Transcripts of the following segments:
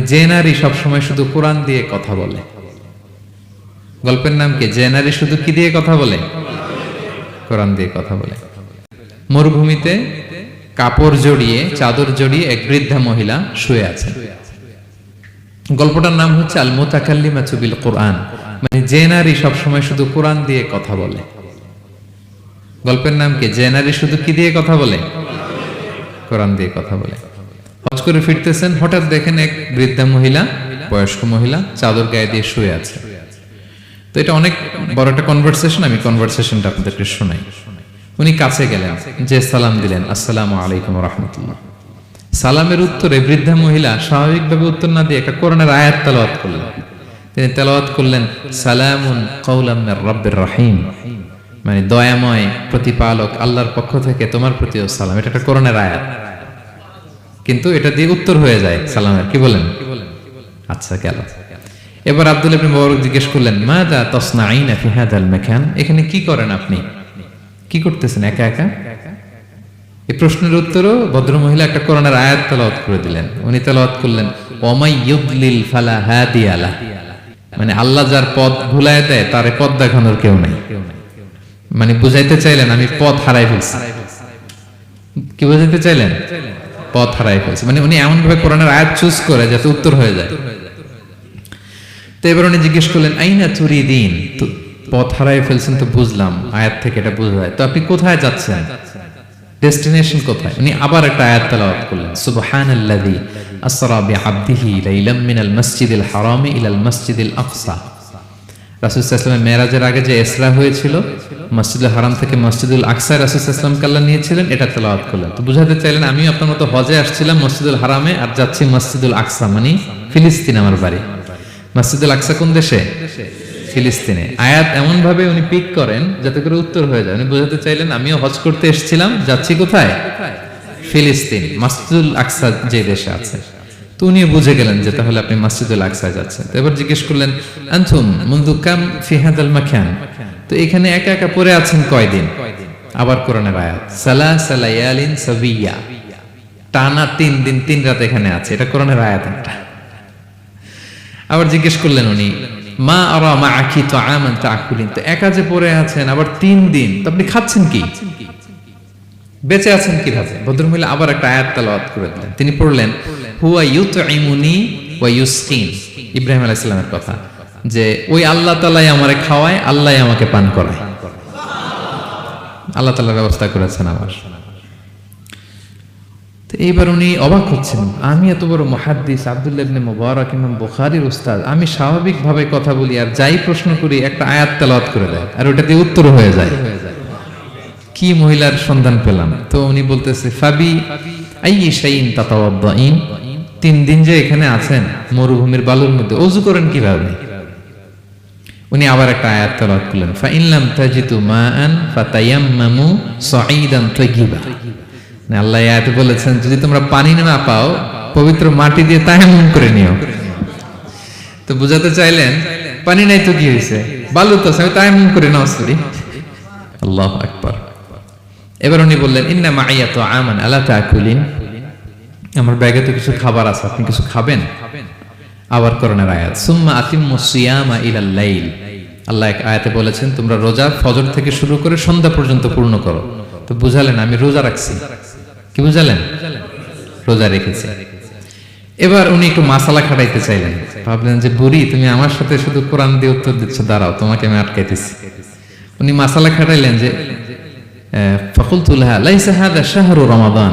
যে নারী সবসময় শুধু কোরআন দিয়ে কথা বলে। গল্পের নাম কি? যে নারী শুধু কি দিয়ে কথা বলে? কোরআন দিয়ে কথা বলে। মরুভূমিতে কাপড় জড়িয়ে, চাদর জড়িয়ে এক বৃদ্ধা মহিলা শুয়ে আছেন গল্পটার নাম হচ্ছে আল মোতাকাল্লিমা চুবিল কোরআন। মানে যে নারী সবসময় শুধু কোরআন দিয়ে কথা বলে। গল্পের নাম কি? যে নারী শুধু কি দিয়ে কথা বলে? কোরআন দিয়ে কথা বলে। করে ফিরতেছেন, হঠাৎ দেখেন এক বৃদ্ধা মহিলা, বয়স্ক মহিলা, চাদর গায়ে দিয়ে শুয়ে আছে। তো এটা অনেক বড় একটা কনভারসেশন আমি কনভারসেশনটা আপনাদেরকে শোনাই। উনি কাছে গেলেন, যে সালাম দিলেন, আসসালামু আলাইকুম রহমতুল্লাহ। সালামের উত্তরে বৃদ্ধা মহিলা স্বাভাবিকভাবে উত্তর না দিয়ে একটা কোরআনের আয়াত তেলাওয়াত করলেন। তিনি তেলাওয়াত করলেন, সালামুন কৌলাম রব্বের রহিম। মানে দয়াময় প্রতিপালক আল্লাহর পক্ষ থেকে তোমার প্রতিও সালাম। এটা একটা কোরআনের আয়াত। কিন্তু এটা দিয়ে উত্তর হয়ে যায় সালামের। কি বলেন? আচ্ছা গেল। এবার আব্দুল ইবনে মুবারক জিজ্ঞেস করলেন মা দা তসনাইনা ফি হাদাল এখানে কি করেন আপনি? কি করতেছেন? একা একা? এই প্রশ্নের উত্তরও ভদ্র মহিলা একটা করোনার আয়াত তেলাওয়াত করে দিলেন। উনি তেলাওয়াত করলেন, ওমাই ইউদলিল ফালা হাদিয়ালা মানে আল্লাহ যার পথ ভুলায় দেয়, তার পথ দেখানোর কেউ নাই। মানে বুঝাইতে চাইলেন, আমি পথ হারাই ফেলছি। কি বুঝাইতে চাইলেন? পথ হারাই ফেলছি। মানে উনি এমন ভাবে কোরআনের আয়াত চুজ করে যাতে উত্তর হয়ে যায়। তো এবার উনি জিজ্ঞেস করলেন, আইনা তুরি দিন পথ হারাই ফেলছেন তো বুঝলাম, আয়াত থেকে এটা বোঝা যায়। তো আপনি কোথায় যাচ্ছেন? ডেস্টিনেশন কোথায়? উনি আবার একটা আয়াত তেলাওয়াত করলেন, সুবহানাল্লাযী আসরা বিআবদিহি লাইলাম মিনাল মাসজিদিল হারামি ইলাল মাসজিদিল আকসা। রাসূল সাল্লাল্লাহু মেরাজের আগে যে ইসরা হয়েছিল, মসজিদুল হারাম থেকে মসজিদুল আকসা রাসূল সাল্লাল্লাহু কাল্লা নিয়েছিলেন, এটা তেলাওয়াত করলেন। তো বুঝাতে চাইলেন আমিও আপনার মতো হজে আসছিলাম মসজিদুল হারামে আর যাচ্ছি মসজিদুল আকসা মানে ফিলিস্তিন আমার বাড়ি। মসজিদুল আকসা কোন দেশে? ফিলিস্তিনে। আয়াত এমন ভাবে উনি পিক করেন যাতে করে উত্তর হয়ে যায়। উনি বোঝাতে চাইলেন আমিও হজ করতে এসেছিলাম, যাচ্ছি কোথায়? ফিলিস্তিন। মসজিদুল আকসা যে দেশে আছে। তো উনি বুঝে গেলেন যে তাহলে আপনি মসজিদুল আকসায় যাচ্ছেন। এবার জিজ্ঞেস করলেন আনথুম মুন্দু কাম ফিহাদাল মাখান? তো এখানে একা একা পড়ে আছেন কয়দিন? আবার কোরআনের আয়াত সালা সালায়ালিন সাবিয়া। টানা তিন দিন, তিন রাত এখানে আছে, এটা কোরআনের আয়াত একটা। আবার জিজ্ঞেস করলেন উনি, মা আরা মা আখি তো আমান তা আকুলিন তো একা যে পড়ে আছেন, আবার তিন দিন, তো আপনি খাচ্ছেন কি? বেঁচে আছেন কীভাবে? ভদ্রমহিলা আবার একটা আয়াত তালাওয়াত করে দিলেন। তিনি পড়লেন ইব্রাহিম কথা যে, ওই আল্লাহ তাআলাই আমারে খাওয়ায়, আল্লাহ আমাকে পান করায়। আল্লাহ তাআলা ব্যবস্থা করেছেন আমার এইবার উনি অবাক হচ্ছেন, আমি এত বড় মহাদ্দিস আব্দুল্লাহ ইবনে ইমাম উস্তাদ, আমি স্বাভাবিকভাবে কথা বলি আর যাই প্রশ্ন করি, একটা আয়াত তেলাওয়াত করে দেয় আর ওটা দিয়ে উত্তর হয়ে যায়। কি মহিলার সন্ধান পেলাম? তো উনি বলতেছে, ফাবি তিন দিন যে এখানে আছেন, মরুভূমির বালুর মধ্যে, অজু করেন কীভাবে? উনি আবার একটা আয়াত করলেন তাজিতু ফাতায়াম্মামু সাঈদান তাইয়িবা আল্লাহ আয়াতে বলেছেন, যদি তোমরা পানি না পাও, পবিত্র মাটি দিয়ে তায়াম্মুম করে নিও। তো বুঝাতে চাইলেন, পানি নাই তো কি হয়েছে বালু তো আমি তায়াম্মুম করে নাও, সরি। আল্লাহ আকবার। এবার উনি বললেন, ইন্না মাইয়া তো আমান আলা তাকুলিন। আমার ব্যাগে তো কিছু খাবার আছে, আপনি কিছু খাবেন? আবার করোনার আয়াত, সুম্মা আতিম্মু সিয়ামা ইলাল লাইল। আল্লাহ এক আয়াতে বলেছেন, তোমরা রোজা, ফজর থেকে শুরু করে সন্ধ্যা পর্যন্ত পূর্ণ করো। তো বুঝালেন, আমি রোজা রাখছি। কি বুঝালেন? রোজা রেখেছি। এবার উনি একটু মাসালা খাটাইতে চাইলেন। ভাবলেন যে, বুড়ি, তুমি আমার সাথে শুধু কোরআন দিয়ে উত্তর দিচ্ছ, দাঁড়াও, তোমাকে আমি আটকাইতেছি। উনি মাসালা খাটাইলেন যে ফকুল তুলহা লাইসা হাদা শাহরু রমাদান।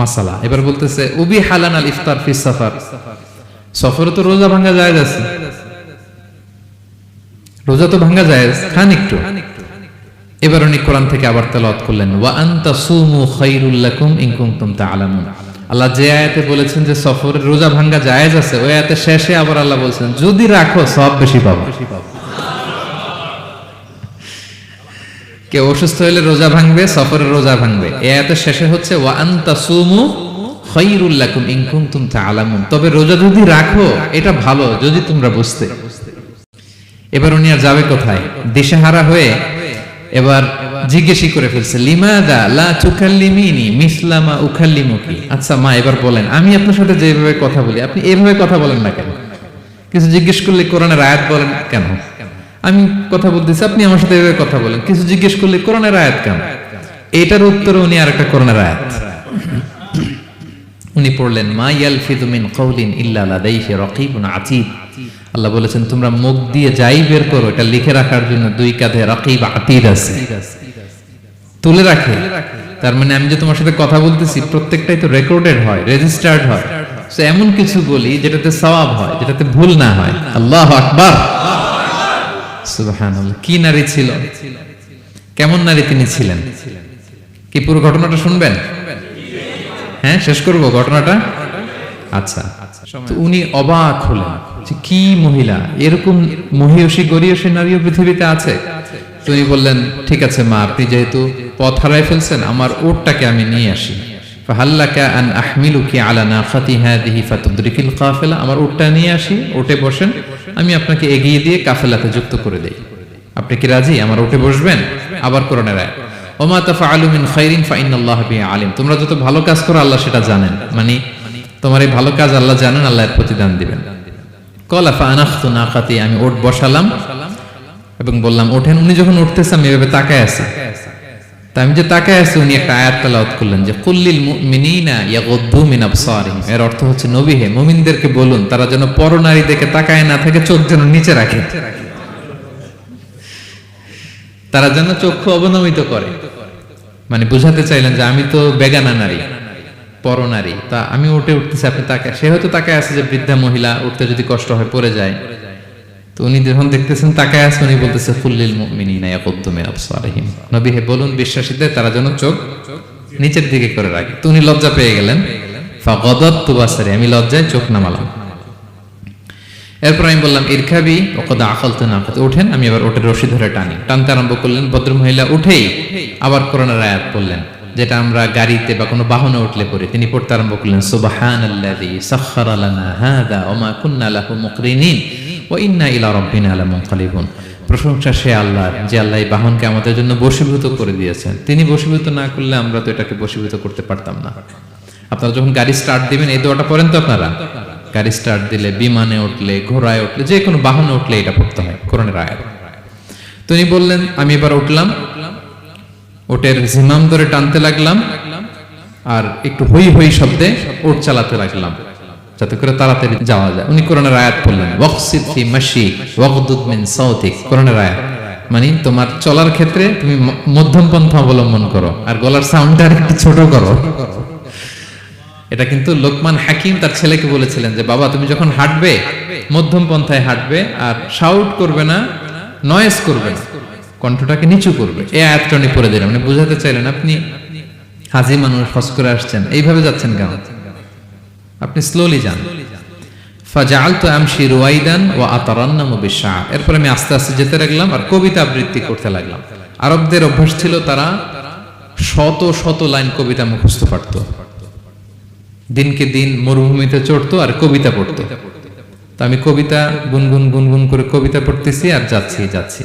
মাসালা। এবার বলতেছে, উবি হালান আল ইফতার ফি সফর। সফরে তো রোজা ভাঙ্গা যায় আছে। রোজা তো ভাঙ্গা যায় খান একটু। এবার উনি কোরআন থেকে আবার তেলাওয়াত করলেন, ওয়া আনতা সুমু খায়রুল লাকুম ইন কুনতুম তা'লামুন আল্লাহ যে আয়াতে বলেছেন যে সফরের রোজা ভাঙ্গা জায়েজ আছে, ওই আয়াতে শেষে আবার আল্লাহ বলছেন, যদি রাখো সব বেশি পাবো। কেউ অসুস্থ হলে রোজা ভাঙবে সফরের রোজা ভাঙবে। এ আয়াতের শেষে হচ্ছে তবে রোজা যদি রাখো, এটা ভালো, যদি তোমরা বুঝতে। এবার উনি আর যাবে কোথায়? দিশেহারা হয়ে এবার জিজ্ঞেসই করে ফেলছে, লিমাদা লা তুকাল্লিমিনি মিসলামা উখাল্লিমুকি আচ্ছা মা, এবার বলেন, আমি আপনার সাথে যেভাবে কথা বলি, আপনি এভাবে কথা বলেন না কেন? কিছু জিজ্ঞেস করলে কোরআনের আয়াত বলেন কেন? কথা বলতেছি, আপনি আমার সাথে এভাবে কথা বলেন। কিছু জিজ্ঞেস করলে কোরআনের আয়াত কেন? এটার উত্তরে উনি আর একটা কোরআনের আয়াত। উনি পড়লেন, মা ইয়ালফিদু মিন কওলিন ইল্লা লাদাইহি রাকিবুন আতীদ। আল্লাহ বলেছেন, তোমরা মুখ দিয়ে যাই বের করো, এটা লিখে রাখার জন্য দুই কাঁধে রাকিব আতীদ আছে। তুলে রাখে। তার মানে আমি যে তোমার সাথে কথা বলতেছি, প্রত্যেকটাই তো রেকর্ডেড হয়, রেজিস্টার্ড হয়। এমন কিছু বলি যেটাতে সওয়াব হয়, যেটাতে ভুল না হয়। আল্লাহ আকবার। কি নারী ছিল? কেমন নারী তিনি ছিলেন? কি পুরো ঘটনাটা শুনবেন? হ্যাঁ শেষ করব ঘটনাটা? আচ্ছা। উনি অবাক হলেন কি মহিলা? এরকম মহিয়সী গরিয়সী নারীও পৃথিবীতে আছে? তো বললেন, ঠিক আছে মা, আপনি যেহেতু পথ হারাই ফেলছেন, আমার ওটটাকে আমি নিয়ে আসি। আমার ওটটা নিয়ে আসি বসেন। আমি আপনাকে এগিয়ে দিয়ে কাফেলাতে যুক্ত করে দেই। আপনি কি রাজি? আমার ওটে বসবেন? আবার ওমা আলিম। তোমরা যত ভালো কাজ করো, আল্লাহ সেটা জানেন। মানে তোমার এই ভালো কাজ আল্লাহ জানেন, আল্লাহ এর প্রতিদান দিবেন। আমি ওট বসালাম। এবং বললাম, ওঠেন। উনি যখন উঠতেছে, আমি এভাবে তাকায় আছি। আমি যে আছি, উনি একটা করলেন যে কুল্লিল এর অর্থ হচ্ছে, নবী হে বলুন, তারা যেন পরনারী দেখে তাকায় না থাকে, চোখ যেন নিচে রাখে। তারা যেন চক্ষু অবনমিত করে। মানে বুঝাতে চাইলেন যে, আমি তো বেগানা নারী, পরনারী। তা আমি উঠে উঠতেছি, আপনি তাকে সে হয়তো তাকায় আছে যে, বৃদ্ধা মহিলা, উঠতে যদি কষ্ট হয়, পড়ে যায়। তো উনি যখন দেখতেছেন, তাকায় আছে, উনি বলতেছে, ফুল্লিল মিন আবসারিহিম। নবী হে বলুন, বিশ্বাসীদের, তারা যেন চোখ নিচের দিকে করে রাখে। তো উনি লজ্জা পেয়ে গেলেন। আমি লজ্জায় চোখ নামালাম। এরপর আমি বললাম ইরখাবি ওকদা আকালতে না ওঠেন, আমি আবার ওটের রশি ধরে টানি। টানতে আরম্ভ করলেন ভদ্র মহিলা উঠেই আবার কোরআনের আয়াত পড়লেন। যেটা আমরা গাড়িতে বা কোনো বাহনে উঠলে পড়ি, তিনি পড়তে আরম্ভ করলেন সুবাহান প্রশংসা সে আল্লাহ যে আল্লাহ এই বাহনকে আমাদের জন্য বশীভূত করে দিয়েছেন। তিনি বশীভূত না করলে আমরা তো এটাকে বশীভূত করতে পারতাম না। আপনারা যখন গাড়ি স্টার্ট দিবেন, এই দোয়াটা পড়েন তো আপনারা? গাড়ি স্টার্ট দিলে, বিমানে উঠলে, ঘোড়ায় উঠলে, যে কোনো বাহনে উঠলে এটা পড়তে হয়, কোরআনের আয়াত। তিনি বললেন, আমি এবার উঠলাম। ওটের জিমাম ধরে টানতে লাগলাম আর একটু হই হই শব্দে ওট চালাতে লাগলাম, যাতে করে তাড়াতাড়ি যাওয়া যায়। উনি কোরআনের আয়াত পড়লেন সাউতিক। কোরআনের আয়াত মানে তোমার চলার ক্ষেত্রে তুমি মধ্যম পন্থা অবলম্বন করো, আর গলার সাউন্ডটা আর একটু ছোট করো। এটা কিন্তু লোকমান হাকিম তার ছেলেকে বলেছিলেন যে, বাবা, তুমি যখন হাঁটবে, মধ্যম পন্থায় হাঁটবে আর শাউট করবে না নয়েস করবে না। কণ্ঠটাকে নিচু করবে। এই আয়াতটা উনি পড়ে দিলেন মানে বুঝাতে চাইলেন আপনি হাজি মানুষ, হজ করে আসছেন। এইভাবে যাচ্ছেন কেন? আপনি স্লোলি যান। দিনকে দিন মরুভূমিতে চড়তো আর কবিতা পড়তো। তো আমি কবিতা গুনগুন গুনগুন করে কবিতা পড়তেছি আর যাচ্ছি যাচ্ছি।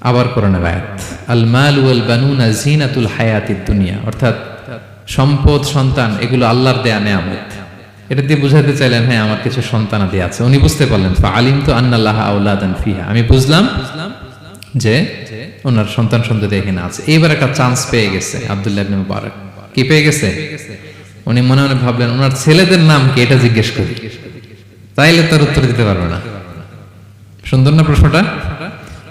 আবার কোরআনের আয়াত। আল মাল ওয়াল বানুনা জিনাতুল হায়াতিদ দুনিয়া। অর্থাৎ সম্পদ, সন্তান, এগুলো আল্লাহর দেয়া নেয়ামত। এটা দিয়ে বুঝাতে চাইলেন হ্যাঁ আমার কিছু সন্তানাদি আছে। উনি বুঝতে পারলেন আলিম তো আন্নাল্লাহ আউলাদান ফিহা। আমি বুঝলাম যে ওনার সন্তান সন্ততি এখানে আছে। এইবার একটা চান্স পেয়ে গেছে, আব্দুল্লাহ ইবনে মুবারক। কি পেয়ে গেছে? উনি মনে মনে ভাবলেন, ওনার ছেলেদের নাম কি? এটা জিজ্ঞেস করি। তাইলে তার উত্তর দিতে পারবে না। সুন্দর না প্রশ্নটা?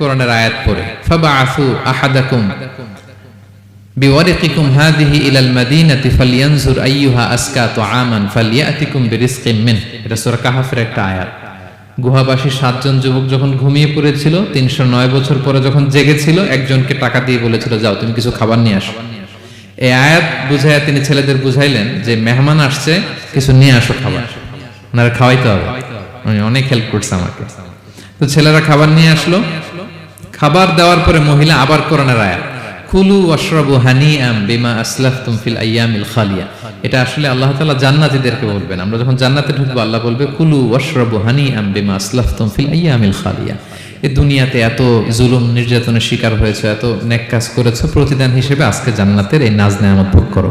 কোরআনের আয়াত পড়ে। ফাবাআসু আহাদাকুম বিওয়ারিকিকুম হাদিহি ইলাল মাদিনাতি ফালইয়ানজুর আইয়ুহা আসকা তুআমান ফালইয়াতিকুম বিরিজকিম মিন। এটা সূরা কাহাফের একটা আয়াত। গুহাবাসী সাতজন যুবক যখন ঘুমিয়ে পড়েছিল, তিনশো নয় বছর পরে যখন জেগেছিল, একজনকে টাকা দিয়ে বলেছিল, যাও, তুমি কিছু খাবার নিয়ে আসো। এই আয়াত বুঝাইয়া তিনি ছেলেদের বুঝাইলেন যে, মেহমান আসছে, কিছু নিয়ে আসো খাবার। ওনারা খাওয়াইতে হবে। অনেক হেল্প করছে আমাকে। তো ছেলেরা খাবার নিয়ে আসলো। খাবার দেওয়ার পরে মহিলা আবার কোরআনের আয়াত, কুলু ওয়াশরাবু হানিআম বিমা আসলাফতুম ফিল আইয়ামিল খালিয়া। এটা আসলে আল্লাহ তাআলা জান্নাতীদেরকে বলবেন। আমরা যখন জান্নাতে ঢুকবো, আল্লাহ বলবে, কুলু ওয়াশরাবু হানিআম বিমা আসলাফতুম ফিল আইয়ামিল খালিয়া। এই দুনিয়াতে এত জুলুম, নির্যাতনের শিকার হয়েছে, এত নেক কাজ করেছ, প্রতিদান হিসেবে আজকে জান্নাতের এই নাজ নেয়ামত ভোগ করো।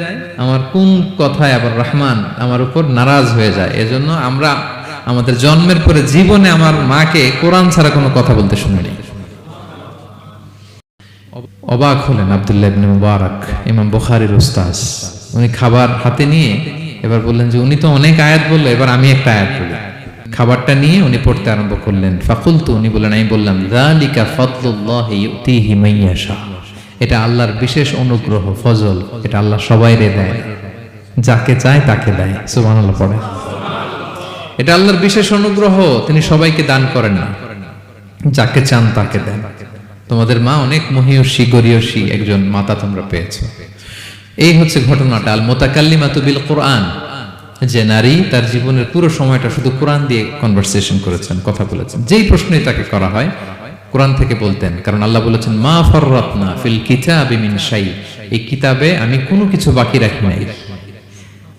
আমার কোন কথায় আবার রহমান আমার উপর নারাজ হয়ে যায়? এজন্য আমরা আমাদের জন্মের পরে জীবনে আমার মাকে কোরআন ছাড়া কোনো কথা বলতে শুনিনি। অবাক হলেন আব্দুল্লাহ ইবনে মুবারক, ইমাম বুখারীর উস্তাজ উনি খাবার হাতে নিয়ে এবার বললেন যে, উনি তো অনেক আয়াত বলল, এবার আমি একটা আয়াত বলি। খাবারটা নিয়ে উনি পড়তে আরম্ভ করলেন। ফাকুল তো উনি বললেন, আমি বললাম যালিকা ফাদলুল্লাহি ইউতিহি মাইয়াশা। এটা আল্লাহর বিশেষ অনুগ্রহ, ফজল। এটা আল্লাহ সবাইরে দেয়। যাকে চায় তাকে দেয়। সুবহানাল্লাহ, পড়ে। এটা আল্লাহর বিশেষ অনুগ্রহ, তিনি সবাইকে দান করেন না। যাকে চান তাকে দেন। তোমাদের মা অনেক মহিয়সী, গরিয়সী একজন মাতা তোমরা পেয়েছ। এই হচ্ছে ঘটনাটা আল মোতাকাল্লিমাতু বিল কোরআন। যে নারী তার জীবনের পুরো সময়টা শুধু কোরআন দিয়ে কনভারসেশন করেছেন, কথা বলেছেন। যেই প্রশ্নই তাকে করা হয় কোরআন থেকে বলতেন, কারণ আল্লাহ বলেছেন, মা ফররাতনা ফিল কিতাবি মিন শাই এই কিতাবে আমি কোনো কিছু বাকি রাখি নাই।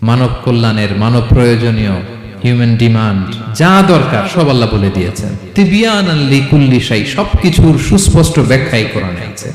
মানব কল্যাণের, মানব প্রয়োজনীয় হিউম্যান ডিমান্ড যা দরকার, সব আল্লাহ বলে দিয়েছেন। তিবিয়ান লিকুল্লি শাই, সবকিছুর সুস্পষ্ট ব্যাখ্যাই কোরআনে আছে।